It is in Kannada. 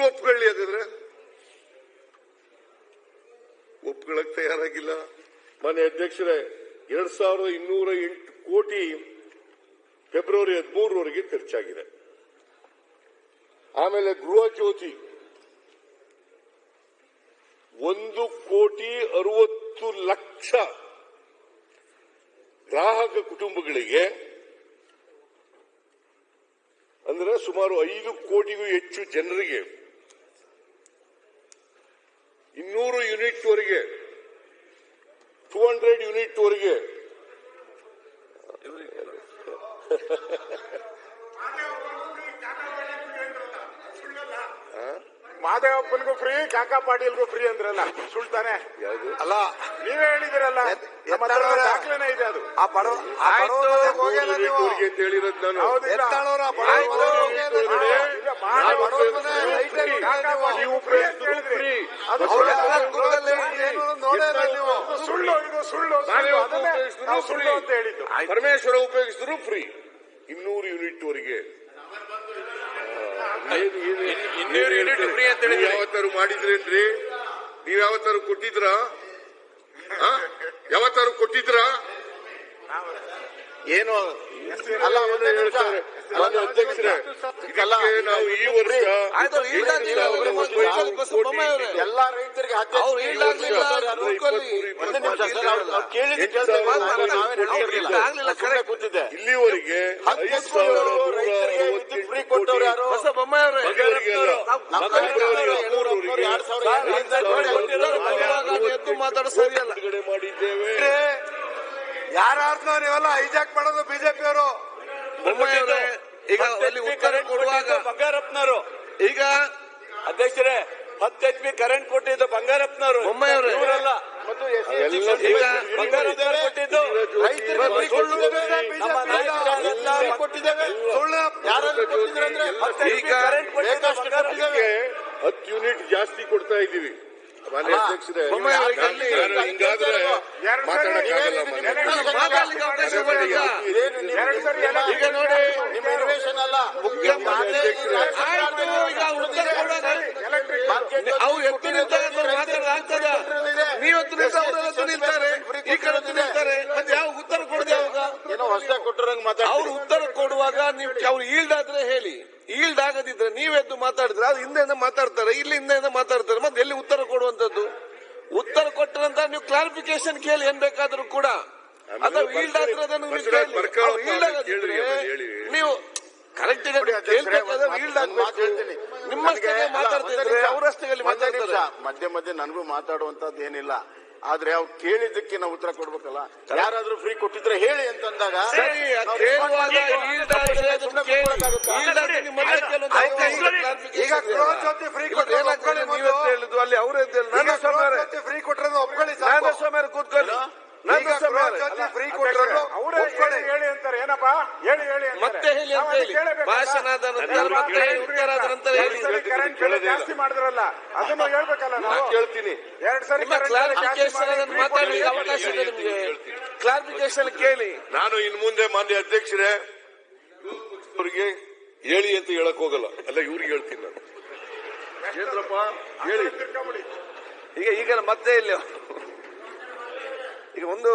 ಒಪ್ಕೊಳ್ಳಿ ಹಾಗಾದ್ರೆ. ಒಪ್ಕೊಳಕ್ ತಯಾರಾಗಿಲ್ಲ. ಮನೆ ಅಧ್ಯಕ್ಷರೇ, ಎರಡ್ ಸಾವಿರದ ಇನ್ನೂರ ಎಂಟು ಕೋಟಿ ಫೆಬ್ರವರಿ ಹದಿಮೂರವರೆಗೆ ಖರ್ಚಾಗಿದೆ. ಆಮೇಲೆ ಗೃಹ ಜ್ಯೋತಿ ಒಂದು ಕೋಟಿ ಅರವತ್ತು ಲಕ್ಷ ಗ್ರಾಹಕ ಕುಟುಂಬಗಳಿಗೆ, ಅಂದ್ರೆ ಸುಮಾರು ಐದು ಕೋಟಿಗೂ ಹೆಚ್ಚು ಜನರಿಗೆ ಇನ್ನೂರು ಯೂನಿಟ್ ವರೆಗೆ ಟೂ ಹಂಡ್ರೆಡ್ ಯೂನಿಟ್ ವರೆಗೆ ಮಾದೇವಪ್ಪನಿಗೂ ಫ್ರೀ ಕಾಕಾ ಪಾಟೀಲ್ಗೂ ಫ್ರೀ ಅಂದ್ರಲ್ಲ ಸುಳ್ತಾನೆ. ಅಲ್ಲ ನೀವೇ ಹೇಳಿದಿರಲ್ಲ. ದಾಖಲೆನೇ ಇದೆ ಅದು. ಆ ಬಡವ ನೀವು. ಪ್ರಯತ್ನ ಹೇಳಿದ್ರಿ. ಅದು ಅವ್ರೆಲ್ಲ ಸುಳ್ಳು. ಗುರುಗಳಲ್ಲಿ ಏನು ನೋಡೇ ಇಲ್ಲ ನೀವು ಇದು ಸುಳ್ಳು ನಾವು ಸುಳ್ಳು. ಅಂತ ಹೇಳಿದ್ದು. ಪರಮೇಶ್ವರ ಉಪಯೋಗಿಸಿದ್ರು ಫ್ರೀ ಇನ್ನೂರು ಯೂನಿಟ್ ವರೆಗೆ ಇನ್ನೂರು ಯೂನಿಟ್ ಫ್ರೀ ಅಂತ ಹೇಳಿ ಯಾವತ್ತಾರು ಮಾಡಿದ್ರೇನ್ರಿ ನೀವ್ ಯಾವತ್ತಾರು ಕೊಟ್ಟಿದ್ರಾ? ಯಾವತ್ತಾರು ಕೊಟ್ಟಿದ್ರಾ? ಏನು? ಅಲ್ಲ. ಹೇಳ್ತಾರೆ ಮಾನ್ಯ ಅಧ್ಯಕ್ಷರೇ ನಾವು ಈ ವರ್ಷ ಎಲ್ಲಾ ರೈತರಿಗೆ ಕೂತಿದ್ದೆ. ಇಲ್ಲಿವರೆಗೆ ಫ್ರೀ ಕೊಟ್ಟವ್ರು ಯಾರು? ಎರಡು ಸಾವಿರ. ಮಾತಾಡೋದು ಸರಿಯಲ್ಲ. ಮಾಡಿದ್ದೇವೆ ಯಾರಾದ್ರೂ ನೀವೆಲ್ಲ ಹೈಜಾಕ್ ಮಾಡೋದು ಬಿಜೆಪಿ ಅವ್ರೆ, ಈಗ ಉತ್ತರ ಕೊಡುವಾಗ ಬಂಗಾರಪ್ಪನವರು. ಈಗ ಅಧ್ಯಕ್ಷರೇ ಹತ್ತು ಎಚ್ ಪಿ ಕರೆಂಟ್ ಕೊಟ್ಟಿದ್ದು ಬಂಗಾರಪ್ಪನವರು. ಇವರಲ್ಲ ಕರೆಂಟ್ ಹತ್ತು ಯೂನಿಟ್ ಜಾಸ್ತಿ ಕೊಡ್ತಾ ಇದ್ದೀವಿ. ಈಗ. ನೋಡಿ ನಿಮ್ಮ ಇನ್ವೇಷನ್ ಅಲ್ಲ. ಅವ್ರು ಎತ್ತು ನಿಂತಾಗ ಮಾತಾಡೋದಾಗ್ತದ ನೀವು ಎತ್ತು ನಿಲ್ತಾರೆ ಈ ಕಡೆ ನಿಲ್ತಾರೆ ಮತ್ತೆ ಯಾವ ಉತ್ತರ ಕೊಡದೆ ಅವಾಗ ಏನೋ ಹೊಸದಾಗಿ ಕೊಟ್ಟಿರಂಗ್ ಅವ್ರು ಮಾತಾಡ್ತಾರೆ ಉತ್ತರ ಕೊಡುವಾಗ ನೀವು ಅವ್ರು ಈಲ್ಡ್ ಆದ್ರೆ ಹೇಳಿ. ಈಲ್ಡ್ ಆಗದಿದ್ರೆ ನೀವೆದ್ದು ಮಾತಾಡಿದ್ರೆ ಅದು ಹಿಂದೆಯಿಂದ ಮಾತಾಡ್ತಾರೆ ಇಲ್ಲಿ ಹಿಂದೆಯಿಂದ ಮಾತಾಡ್ತಾರೆ ಮತ್ತೆ ಎಲ್ಲಿ ಉತ್ತರ ಕೊಡುವಂತದ್ದು ಉತ್ತರ ಕೊಟ್ಟ ನಂತರ ನೀವು ಕ್ಲಾರಿಫಿಕೇಶನ್ ಕೇಳಿ ಏನ್ ಬೇಕಾದ್ರೂ ಕೂಡ. ಅಥವಾ ಈಲ್ಡ್ ನೀವು ಕರೆಕ್ಟ್ ಮಧ್ಯ ಮಧ್ಯೆ ಮಧ್ಯೆ ನನಗೂ ಮಾತಾಡುವಂತದ್ದು ಏನಿಲ್ಲ. ಆದ್ರೆ ಅವ್ರು ಕೇಳಿದ್ದಕ್ಕೆ ನಾವು ಉತ್ತರ ಕೊಡ್ಬೇಕಲ್ಲ? ಯಾರಾದ್ರೂ ಫ್ರೀ ಕೊಟ್ಟಿದ್ರೆ ಹೇಳಿ ಅಂತಂದಾಗ ಈಗ ಫ್ರೀ ನಾವು ಕೇಳುವಾಗ response ಈಲ್ಡ್ ಆದ್ರೆ ಅದನ್ನ ಸುಮ್ನೆ ಕೇಳಿ ಕೂತ್ಕೊಳ್ಳೋಕ್ಕಾಗುತ್ತಾ? ಈಲ್ಡ್ ಆದ್ರೆ ನಿಮ್ಮ ಮೊದಲೇ ಕೆಲವೊಂದು ಆಯ್ತು, ಅವಕಾಶ ಈಗ- clarification ಈಗ ಇದೆ. ಗೃಹ ಜ್ಯೋತಿ free ಇಲ್ಲ, ಕೊಟ್ರೆ ಏನಾಗ್ತದೆ ಒಪ್ಕೊಳ್ಳಿ ನೀವು ಮೊದ್ಲು. ಹೇಳಿದ್ದು ಅಲ್ಲಿ ಅವ್ರು ಎದ್ದೇಳಿ ಈಗ ನಾನು ಸ್ವಾಮಿ ಫ್ರೀ ಕೊಟ್ಟರೆ ಒಪ್ಕೊಳ್ಳಿ ಸಾಕು. ನಾನು ಸ್ವಾಮಿ ಕೂತ್ಕೊಳ್ಳಿ ನಾನು ಈಗ ಸ್ವಾಮಿ ಗೃಹ ಜ್ಯೋತಿ ಫ್ರೀ ಕೊಟ್ಟರು ಅವರೇ ಹೇಳಿ ಹೇಳಿ ಏನಪ್ಪ ಹೇಳಿ ಹೇಳಿ ಮತ್ತೆ ಹೇಳಿ ಅಂತ ಹೇಳಿ. ಭಾಷಣದ? ನಂತರ ಮತ್ತೆ ಕೇಳಿ- ಉತ್ತರ ಆದ ನಂತರ ಹೇಳಿ. ಕರೆಂಟ್ ಬಿಲ್ ಜಾಸ್ತಿ ಮಾಡಿದ್ರಲ್ಲ ಅದನ್ನು ಹೇಳ್ಬೇಕಲ್ಲ ನಾನು ನಾವು? ಕೇಳ್ತೀನಿ. ಎರಡು ಸರಿ ಕ್ಲಾರಿಫಿಕೇಶನ್ ಮಾತಾಡಲಿಕ್ಕೆ ಅವಕಾಶ ಇದೆ ನಿಮಗೆ. ಕ್ಲಾರಿಫಿಕೇಶನ್ ಕೇಳಿ. ನಾನು ಇನ್ ಮುಂದೆ ಮಾನ್ಯ ಅಧ್ಯಕ್ಷರೇ ಅವರಿಗೆ ಹೇಳಿ ಅಂತ ಹೇಳಕ್ ಹೋಗಲ್ಲ. ಅಲ್ಲ ಇವ್ರಿಗೆ ಹೇಳ್ತೀನಿ ನಾನು. ಕೇಂದ್ರಪ್ಪ ಹೇಳಿ. ಈಗ ಈಗ ಮತ್ತೆ ಇಲ್ಲ ಈಗ ಒಂದು